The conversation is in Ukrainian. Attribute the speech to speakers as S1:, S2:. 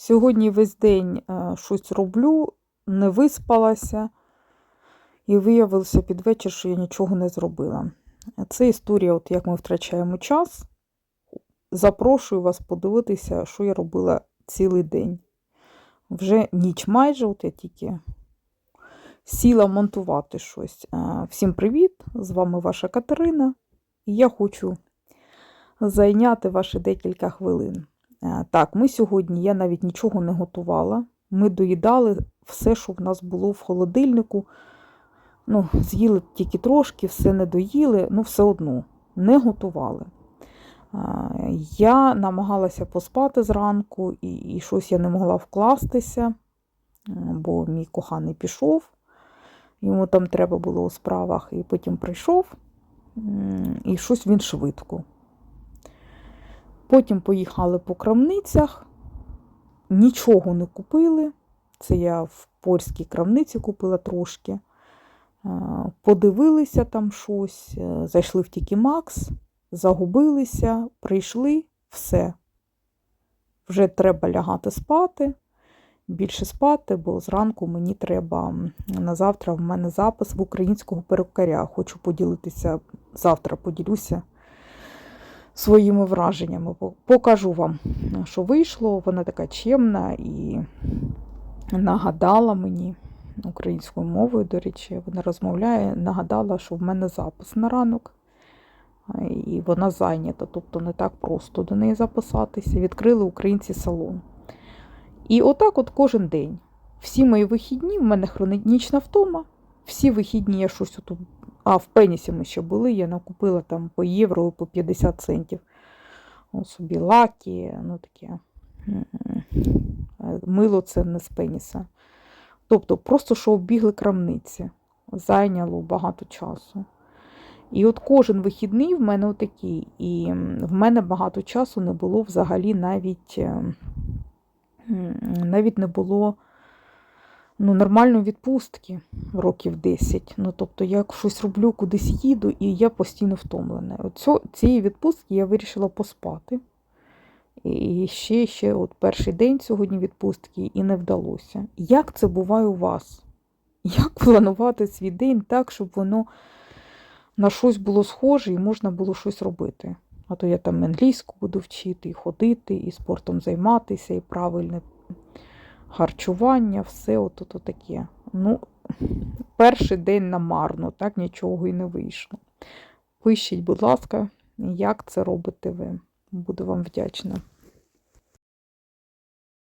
S1: Сьогодні весь день е, щось роблю, не виспалася, і виявилося під вечір, що я нічого не зробила. Це історія, от як ми втрачаємо час. Запрошую вас подивитися, що я робила цілий день. Вже ніч майже, от я тільки сіла монтувати щось. Е, Всім привіт! З вами ваша Катерина, і я хочу зайняти ваші декілька хвилин. Е, Так, ми сьогодні, я навіть нічого не готувала. Ми доїдали все, що в нас було в холодильнику. Ну, з'їли тільки трошки, все не доїли, ну все одно не готували. Е, Я намагалася поспати зранку, і, і щось я не могла вкластися, е, бо мій коханий пішов. Йому там треба було у справах, і потім прийшов, і щось він швидко. Потім поїхали по крамницях, нічого не купили. Це я в польській крамниці купила трошки. Е, Подивилися там щось, е, зайшли в Тікі Макс, загубилися, прийшли, все. Вже треба лягати спати, більше спати, бо зранку мені треба на завтра в мене запис в українського перукаря. Хочу поділитися, завтра поділюся своїми враженнями. Покажу вам, що вийшло. Вона така чемна і нагадала мені українською мовою, до речі, вона розмовляє, нагадала, що в мене запис на ранок. І вона зайнята, тобто не так просто до неї записатися. Відкрили українці салон. І отак от кожен день. Всі мої вихідні, в мене хронічна втома. Всі вихідні я щось отут. А, в пенісі ми ще були, я накупила там по євро, по 50 центів. О, собі лаки, ну таке. Мило це не з пеніса. Тобто, просто що оббігли крамниці. Зайняло багато часу. І от кожен вихідний в мене отакий. І в мене багато часу не було взагалі навіть, е, навіть не було ну, нормальної відпустки років 10. Ну, тобто я щось роблю, кудись їду, і я постійно втомлена. Цьо- цієї відпустки я вирішила поспати. І ще, ще от перший день сьогодні відпустки і не вдалося. Як це буває у вас? Як планувати свій день так, щоб воно на щось було схоже і можна було щось робити? А то я там англійську буду вчити, і ходити, і спортом займатися, і правильне харчування, все от, таке. Ну, перший день намарно, так нічого і не вийшло. Пишіть, будь ласка, як це робите ви. Буду вам вдячна.